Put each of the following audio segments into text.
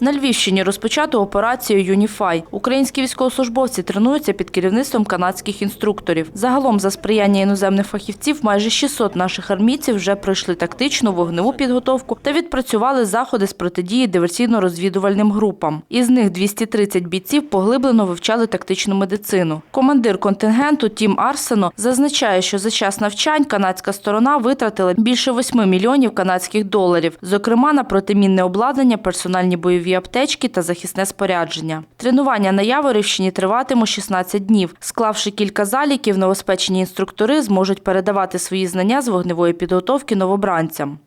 На Львівщині розпочато операцію «Юніфай». Українські військовослужбовці тренуються під керівництвом канадських інструкторів. Загалом, за сприяння іноземних фахівців, майже 600 наших армійців вже пройшли тактичну вогневу підготовку та відпрацювали заходи з протидії диверсійно-розвідувальним групам. Із них 230 бійців поглиблено вивчали тактичну медицину. Командир контингенту Тім Арсено зазначає, що за час навчань канадська сторона витратила більше 8 мільйонів канадських доларів, зокрема на протимінне обладнання, персональні бойові аптечки та захисне спорядження. Тренування на Яворівщині триватиме 16 днів. Склавши кілька заліків, новоспечені інструктори зможуть передавати свої знання з вогневої підготовки новобранцям.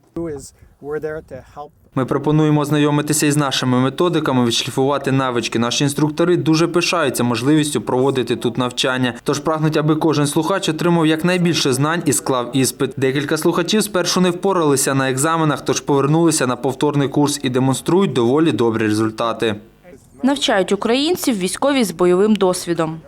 Ми пропонуємо ознайомитися із нашими методиками, відшліфувати навички. Наші інструктори дуже пишаються можливістю проводити тут навчання. Тож прагнуть, аби кожен слухач отримав якнайбільше знань і склав іспит. Декілька слухачів спершу не впоралися на екзаменах, тож повернулися на повторний курс і демонструють доволі добрі результати. Навчають українців військові з бойовим досвідом.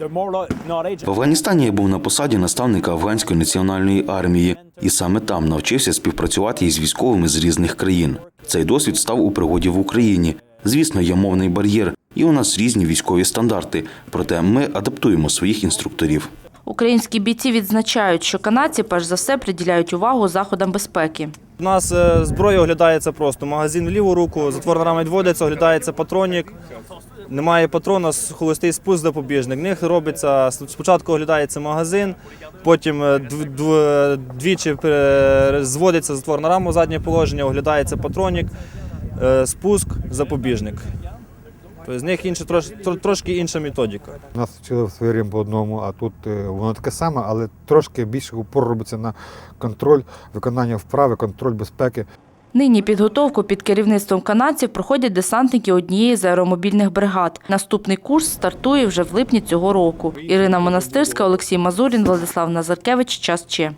В Афганістані я був на посаді наставника афганської національної армії, і саме там навчився співпрацювати із військовими з різних країн. Цей досвід став у пригоді в Україні. Звісно, є мовний бар'єр, і у нас різні військові стандарти. Проте ми адаптуємо своїх інструкторів. Українські бійці відзначають, що канадці перш за все приділяють увагу заходам безпеки. У нас е, зброя оглядається просто. Магазин в ліву руку, затворна рама відводиться, оглядається патронік. Немає патрона, холостий спуск запобіжник. В них робиться спочатку оглядається магазин, потім е, дв- дв- двічі зводиться затворна рама в заднє положення, оглядається патронник, е, спуск, запобіжник. Тобто з них інше, трош, трошки інша методика. Нас вчили в своє по одному, а тут е, воно таке саме, але трошки більше упор робиться на контроль, виконання вправи, контроль безпеки. Нині підготовку під керівництвом канадців проходять десантники однієї з аеромобільних бригад. Наступний курс стартує вже в липні цього року. Ірина Монастирська, Олексій Мазурін, Владислав Назаркевич. Час Че.